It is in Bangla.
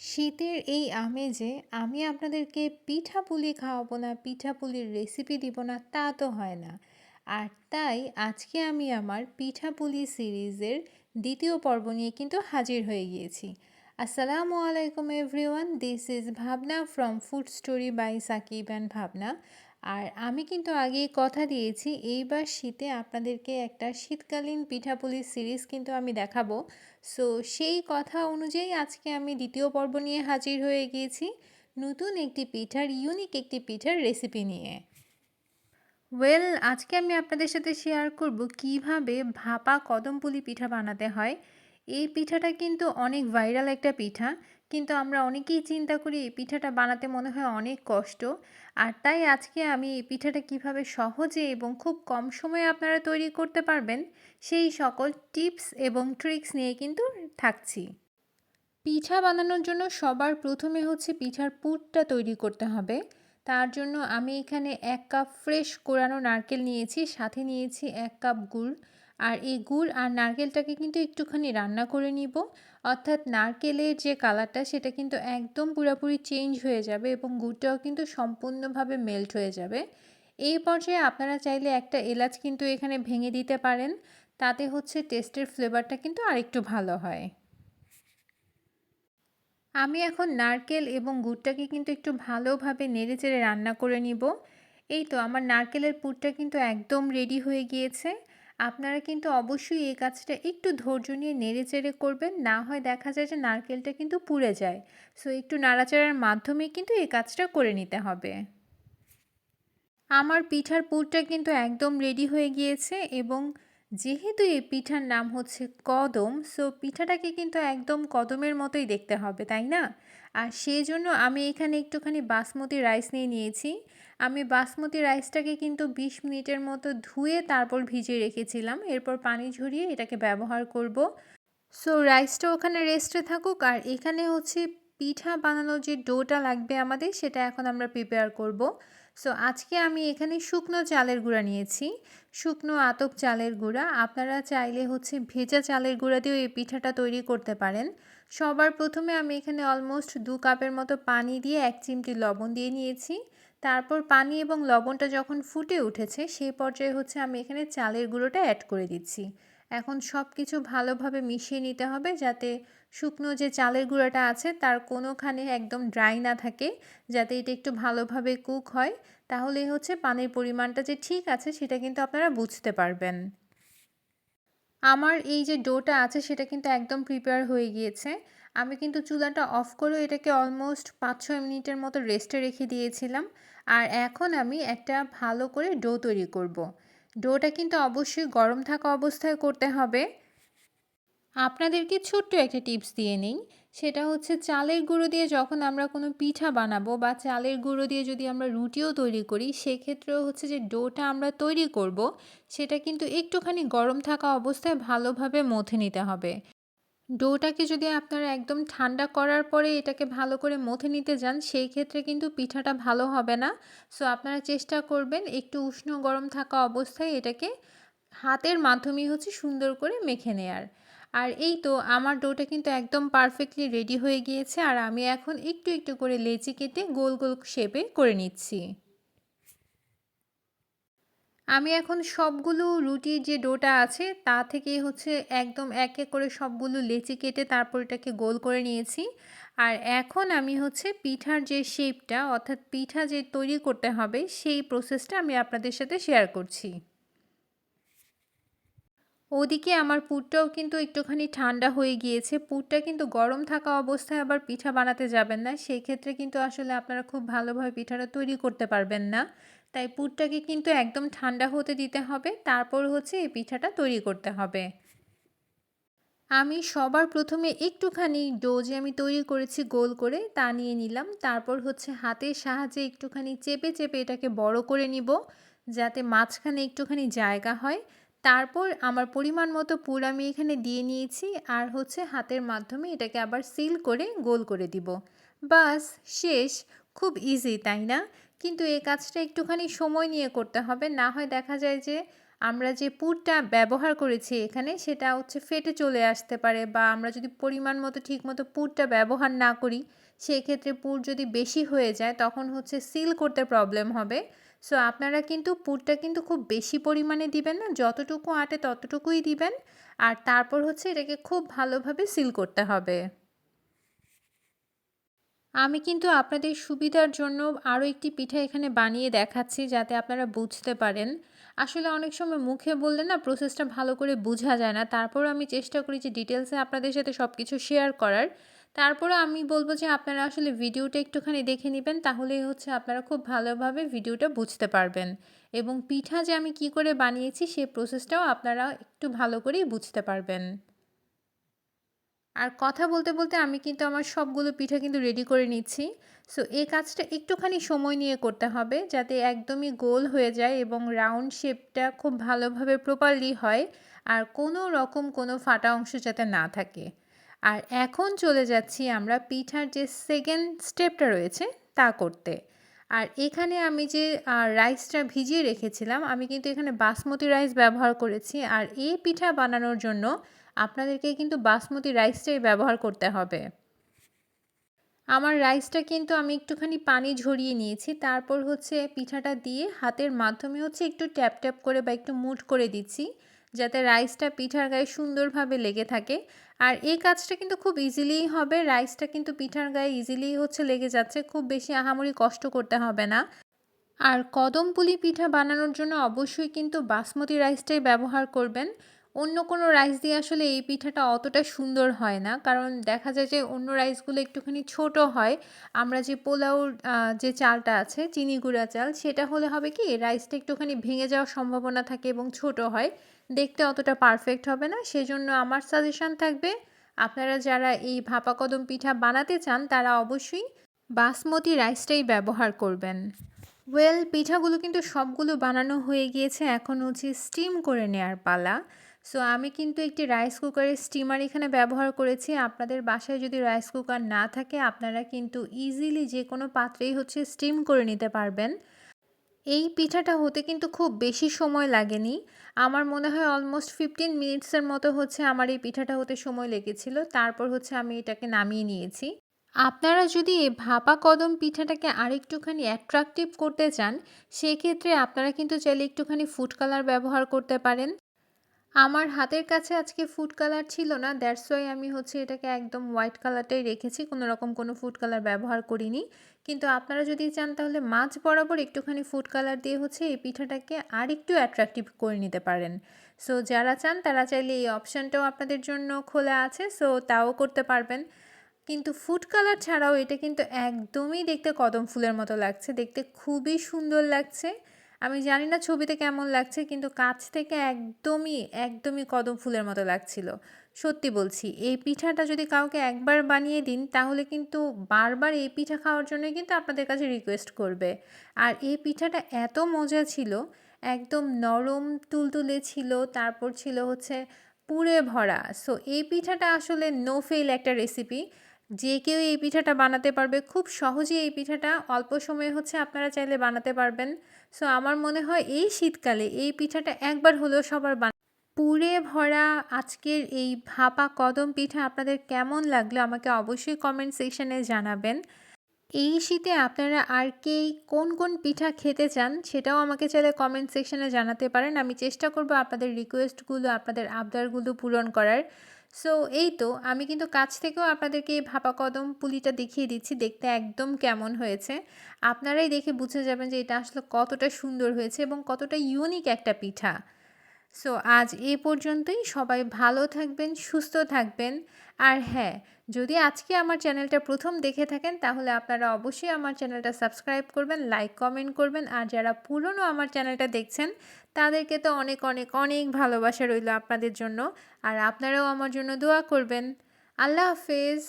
শীতের এই আমেজে আমি আপনাদেরকে পিঠাপুলি খাওয়াবো না, পিঠাপুলির রেসিপি দিব না তা তো হয় না। আর তাই আজকে আমি আমার পিঠাপুলি সিরিজের দ্বিতীয় পর্ব নিয়ে কিন্তু হাজির হয়ে গিয়েছি। আসসালামু আলাইকুম everyone this is Bhabna from food story by Sakib and Bhabna. আর আমি কিন্তু আগে কথা দিয়েছি, এইবার শীতে আপনাদেরকে একটা শীতকালীন পিঠাপুলি সিরিজ কিন্তু আমি দেখাবো। সো, সেই কথা অনুযায়ী আজকে আমি দ্বিতীয় পর্ব নিয়ে হাজির হয়ে গিয়েছি, নতুন একটি পিঠার ইউনিক একটি পিঠার রেসিপি নিয়ে। ওয়েল আজকে আমি আপনাদের সাথে শেয়ার করব কীভাবে ভাপা কদমপুলি পিঠা বানাতে হয়। এই পিঠাটা কিন্তু অনেক ভাইরাল একটা পিঠা। কিন্তু আমরা অনেকেই চিন্তা করি এই পিঠাটা বানাতে মনে হয় অনেক কষ্ট। আর তাই আজকে আমি এই পিঠাটা কীভাবে সহজে এবং খুব কম সময়ে আপনারা তৈরি করতে পারবেন, সেই সকল টিপস এবং ট্রিক্স নিয়ে কিন্তু থাকছি। পিঠা বানানোর জন্য সবার প্রথমে হচ্ছে পিঠার পুরটা তৈরি করতে হবে। তার জন্য আমি এখানে এক কাপ ফ্রেশ কোরানো নারকেল নিয়েছি, সাথে নিয়েছি এক কাপ গুড়। আর এই গুড় আর নারকেলটাকে কিন্তু একটুখানি রান্না করে নিব। অর্থাৎ নারকেলের যে কালারটা, সেটা কিন্তু একদম পুরোপুরি চেঞ্জ হয়ে যাবে এবং গুড়টাও কিন্তু সম্পূর্ণভাবে মেল্ট হয়ে যাবে। এই পর্যায়ে আপনারা চাইলে একটা এলাচ কিন্তু এখানে ভেঙে দিতে পারেন। তাতে হচ্ছে টেস্টের ফ্লেভারটা কিন্তু আরেকটু ভালো হয়। আমি এখন নারকেল এবং গুড়টাকে কিন্তু একটু ভালোভাবে নেড়ে চেড়ে রান্না করে নিব। এই তো, আমার নারকেলের পুরটা কিন্তু একদম রেডি হয়ে গিয়েছে। আপনারা কিন্তু অবশ্যই এই কাজটা একটু ধৈর্য নিয়ে নেড়ে চেড়ে করবেন। না হয় দেখা যায় যে নারকেলটা কিন্তু পুড়ে যায়। সো, একটু নাড়াচাড়ার মাধ্যমে কিন্তু এই কাজটা করে নিতে হবে। আমার পিঠার পুরটা কিন্তু একদম রেডি হয়ে গিয়েছে এবং যেহেতু এই পিঠার নাম হচ্ছে কদম, সো পিঠাটাকে কিন্তু একদম কদমের মতোই দেখতে হবে, তাই না? আর সেই জন্য আমি এখানে একটুখানি বাসমতি রাইস নিয়ে নিয়েছি। আমি বাসমতি রাইসটাকে কিন্তু ২০ মিনিটের মতো ধুয়ে তারপর ভিজিয়ে রেখেছিলাম। এরপর পানি ঝরিয়ে এটাকে ব্যবহার করব। সো রাইসটা ওখানে রেস্টে থাকুক। আর এখানে হচ্ছে পিঠা বানানোর যে ডোটা লাগবে আমাদের, সেটা এখন আমরা প্রিপেয়ার করব। সো আজকে আমি এখানে শুকনো চালের গুঁড়া নিয়েছি। শুকনো আতপ চালের গুঁড়া। আপনারা চাইলে হচ্ছে ভেজা চালের গুঁড়া দিয়েও এই পিঠাটা তৈরি করতে পারেন। সবার প্রথমে আমি এখানে অলমোস্ট দু কাপের মতো পানি দিয়ে এক চিমটি লবণ দিয়ে নিয়েছি। তারপর পানি এবং লবণটা যখন ফুটে উঠেছে সেই পর্যায়ে হচ্ছে আমি এখানে চালের গুঁড়োটা অ্যাড করে দিচ্ছি। এখন সব কিছু ভালোভাবে মিশিয়ে নিতে হবে যাতে শুকনো যে চালের গুঁড়াটা আছে তার কোনোখানে একদম ড্রাই না থাকে, যাতে এটা একটু ভালোভাবে কুক হয়। তাহলে হচ্ছে পানির পরিমাণটা যে ঠিক আছে সেটা কিন্তু আপনারা বুঝতে পারবেন। আমার এই যে ডোটা আছে সেটা কিন্তু একদম প্রিপেয়ার হয়ে গিয়েছে। আমি কিন্তু চুলাটা অফ করেও এটাকে অলমোস্ট পাঁচ ছয় মিনিটের মতো রেস্টে রেখে দিয়েছিলাম। আর এখন আমি একটা ভালো করে ডো তৈরি করব। ডোটা কিন্তু অবশ্যই গরম থাকা অবস্থায় করতে হবে। আপনাদেরকে ছোট্ট একটা টিপস দিয়ে নিই। সেটা হচ্ছে চালের গুঁড়ো দিয়ে যখন আমরা কোনো পিঠা বানাবো বা চালের গুঁড়ো দিয়ে যদি আমরা রুটিও তৈরি করি, সেক্ষেত্রেও হচ্ছে যে ডোটা আমরা তৈরি করব, সেটা কিন্তু একটুখানি গরম থাকা অবস্থায় ভালোভাবে মথে নিতে হবে। ডোটাকে যদি আপনারা একদম ঠান্ডা করার পরে এটাকে ভালো করে মথে নিতে যান, সেই ক্ষেত্রে কিন্তু পিঠাটা ভালো হবে না। সো আপনারা চেষ্টা করবেন একটু উষ্ণ গরম থাকা অবস্থায় এটাকে হাতের মাধ্যমেই হচ্ছে সুন্দর করে মেখে নেয়ার। আর এই তো আমার ডোটা কিন্তু একদম পারফেক্টলি রেডি হয়ে গিয়েছে, আর আমি এখন একটু একটু করে লেচি কেটে গোল গোল শেপে করে নিচ্ছি। আমি এখন সবগুলো রুটির যে ডোটা আছে, তা থেকে হচ্ছে একদম এক এক করে সবগুলো লেচি কেটে তারপর এটাকে গোল করে নিয়েছি। আর এখন আমি হচ্ছে পিঠার যে শেপটা, অর্থাৎ পিঠা যে তৈরি করতে হবে, সেই প্রসেসটা আমি আপনাদের সাথে শেয়ার করছি। ওদিকে আমার পুরটাও কিন্তু একটুখানি ঠান্ডা হয়ে গিয়েছে। পুরটা কিন্তু গরম থাকা অবস্থায় আবার পিঠা বানাতে যাবেন না। সেই ক্ষেত্রে কিন্তু আসলে আপনারা খুব ভালোভাবে পিঠাটা তৈরি করতে পারবেন না। তাই পুরটাকে কিন্তু একদম ঠান্ডা হতে দিতে হবে। তারপর হচ্ছে এই পিঠাটা তৈরি করতে হবে। আমি সবার প্রথমে একটুখানি ডো যে আমি তৈরি করেছি গোল করে তা নিয়ে নিলাম। তারপর হচ্ছে হাতের সাহায্যে একটুখানি চেপে চেপে এটাকে বড় করে নিব যাতে মাঝখানে একটুখানি জায়গা হয়। তারপর আমার পরিমাণ মতো পুর আমি এখানে দিয়ে নিয়েছি আর হচ্ছে হাতের মাধ্যমে এটাকে আবার সিল করে গোল করে দিব। বাস, শেষ। খুব ইজি তাই না? কিন্তু এই কাজটা একটুখানি সময় নিয়ে করতে হবে। না হয় দেখা যায় যে আমরা যে পুরটা ব্যবহার করেছি এখানে সেটা হচ্ছে ফেটে চলে আসতে পারে বা আমরা যদি পরিমাণ মতো ঠিক মতো পুরটা ব্যবহার না করি, সেক্ষেত্রে পুর যদি বেশি হয়ে যায় তখন হচ্ছে সিল করতে প্রবলেম হবে। সো আপনারা কিন্তু পুরটা কিন্তু খুব বেশি পরিমাণে দিবেন না, যতটুকু আটে ততটুকুই দিবেন। আর তারপর হচ্ছে এটাকে খুব ভালোভাবে সিল করতে হবে। আমি কিন্তু আপনাদের সুবিধার জন্য আরও একটি পিঠা এখানে বানিয়ে দেখাচ্ছি যাতে আপনারা বুঝতে পারেন। আসলে অনেক সময় মুখে বললে না প্রসেসটা ভালো করে বোঝা যায় না। তারপর আমি চেষ্টা করি যে ডিটেলসে আপনাদের সাথে সব কিছু শেয়ার করার। তারপরে আমি বলব যে আপনারা আসলে ভিডিওটা একটুখানি দেখে নেবেন তাহলেই হচ্ছে আপনারা খুব ভালোভাবে ভিডিওটা বুঝতে পারবেন। এবং পিঠা যে আমি কি করে বানিয়েছি সেই প্রসেসটাও আপনারা একটু ভালো করেই বুঝতে পারবেন। আর কথা বলতে বলতে আমি কিন্তু আমার সবগুলো পিঠা কিন্তু রেডি করে নিচ্ছি। সো এই কাজটা একটুখানি সময় নিয়ে করতে হবে যাতে একদমই গোল হয়ে যায় এবং রাউন্ড শেপটা খুব ভালোভাবে প্রপারলি হয় আর কোনো রকম কোনো ফাটা অংশ যাতে না থাকে। আর এখন চলে যাচ্ছি আমরা পিঠার যে সেকেন্ড স্টেপটা রয়েছে তা করতে। আর এখানে আমি যে রাইসটা ভিজিয়ে রেখেছিলাম, আমি কিন্তু এখানে বাসমতি রাইস ব্যবহার করেছি। আর এই পিঠা বানানোর জন্য আপনাদেরকে কিন্তু বাসমতি রাইসটাই ব্যবহার করতে হবে। আমার রাইসটা কিন্তু আমি একটুখানি পানি ঝরিয়ে নিয়েছি, তারপর হচ্ছে পিঠাটা দিয়ে হাতের মাধ্যমে হচ্ছে একটু ট্যাপ ট্যাপ করে বা একটু মুট করে দিচ্ছি, যাতে রাইসটা পিঠার গায়ে সুন্দরভাবে লেগে থাকে। আর এই কাজটা কিন্তু খুব ইজিলিই হবে রাইসটা কিন্তু পিঠার গায়ে ইজিলি হচ্ছে লেগে যাচ্ছে, খুব বেশি আহামরি কষ্ট করতে হবে না। আর কদম পুলি পিঠা বানানোর জন্য অবশ্যই কিন্তু বাসমতি রাইসটাই ব্যবহার করবেন। অন্য কোনো রাইস দিয়ে আসলে এই পিঠাটা অতটা সুন্দর হয় না। কারণ দেখা যায় যে অন্য রাইসগুলো একটুখানি ছোট হয়। আমরা যে পোলাওর যে চালটা আছে, চিনি গুঁড়া চাল, সেটা হলে হবে কি রাইসটা একটুখানি ভেঙে যাওয়ার সম্ভাবনা থাকে এবং ছোট হয়। দেখতে অতটা পারফেক্ট হবে না। সেজন্য আমার সাজেশান থাকবে, আপনারা যারা এই ভাপা কদম পিঠা বানাতে চান, তারা অবশ্যই বাসমতি রাইসটাই ব্যবহার করবেন। ওয়েল পিঠাগুলো কিন্তু সবগুলো বানানো হয়ে গিয়েছে। এখন হচ্ছে স্টিম করে নেওয়ার পালা। সো আমি কিন্তু একটি রাইস কুকারের স্টিমার এখানে ব্যবহার করেছি। আপনাদের বাসায় যদি রাইস কুকার না থাকে, আপনারা কিন্তু ইজিলি যে কোনো পাত্রেই হচ্ছে স্টিম করে নিতে পারবেন। এই পিঠাটা হতে কিন্তু খুব বেশি সময় লাগেনি। আমার মনে হয় অলমোস্ট ফিফটিন মিনিটসের মতো হচ্ছে আমার এই পিঠাটা হতে সময় লেগেছিল। তারপর হচ্ছে আমি এটাকে নামিয়ে নিয়েছি। আপনারা যদি ভাপা কদম পিঠাটাকে আরেকটুখানি অ্যাট্রাকটিভ করতে চান, সেক্ষেত্রে আপনারা কিন্তু চাইলে একটুখানি ফুড কালার ব্যবহার করতে পারেন। আমার হাতের কাছে আজকে ফুড কালার ছিল না দ্যাটস ওয়াই আমি হচ্ছে এটাকে একদম হোয়াইট কালারটাই রেখেছি, কোনো রকম কোনো ফুড কালার ব্যবহার করিনি। কিন্তু আপনারা যদি চান তাহলে মাছ বরাবর একটুখানি ফুড কালার দিয়ে হচ্ছে এই পিঠাটাকে আর একটু অ্যাট্রাকটিভ করে নিতে পারেন। সো যারা চান তারা চাইলে এই অপশানটাও আপনাদের জন্য খোলা আছে সো তাও করতে পারবেন। কিন্তু ফুড কালার ছাড়াও এটা কিন্তু একদমই দেখতে কদম ফুলের মতো লাগছে, দেখতে খুবই সুন্দর লাগছে। আমি জানি না ছবিতে কেমন লাগছে, কিন্তু কাছ থেকে একদমই একদমই কদম ফুলের মতো লাগছিল। সত্যি বলছি, এই পিঠাটা যদি কাউকে একবার বানিয়ে দিন, তাহলে কিন্তু বারবার এই পিঠা খাওয়ার জন্যই কিন্তু আপনাদের কাছে রিকোয়েস্ট করবে। আর এই পিঠাটা এত মজা ছিল, একদম নরম তুলতুলে ছিল, তারপর ছিল হচ্ছে পুরে ভরা। সো এই পিঠাটা আসলে নো ফেল একটা রেসিপি যে কেউ এই পিঠাটা বানাতে পারবে, খুব সহজেই এই পিঠাটা অল্প সময়ে হচ্ছে আপনারা চাইলে বানাতে পারবেন। সো আমার মনে হয় এই শীতকালে এই পিঠাটা একবার হলেও সবার বানা পুরে ভরা আজকের এই ভাপা কদম পিঠা আপনাদের কেমন লাগল আমাকে অবশ্যই কমেন্ট সেকশানে জানাবেন। এই শীতে আপনারা আর কে কোন কোন পিঠা খেতে চান সেটাও আমাকে চাইলে কমেন্ট সেকশানে জানাতে পারেন। আমি চেষ্টা করব আপনাদের রিকোয়েস্টগুলো আপনাদের আবদারগুলো পূরণ করার। সো এই তো, আমি কিন্তু কাছ থেকেও আপনাদেরকে এই ভাপা কদম পুলিটা দেখিয়ে দিচ্ছি, দেখতে একদম কেমন হয়েছে। আপনারাই দেখে বুঝে যাবেন যে এটা আসলে কতটা সুন্দর হয়েছে এবং কতটা ইউনিক একটা পিঠা। সো আজ এ পর্যন্তই, সবাই ভালো থাকবেন, সুস্থ থাকবেন, আর হ্যাঁ যদি আজকে আমার চ্যানেলটা প্রথম দেখে থাকেন, তাহলে আপনারা অবশ্যই আমার চ্যানেলটা সাবস্ক্রাইব করবেন, লাইক, কমেন্ট করবেন, আর যারা পুরনো আমার চ্যানেলটা দেখছেন, তাদেরকে তো অনেক অনেক অনেক ভালোবাসা রইল আপনাদের জন্য। আর আপনারাও আমার জন্য দোয়া করবেন। আল্লাহ হাফেজ।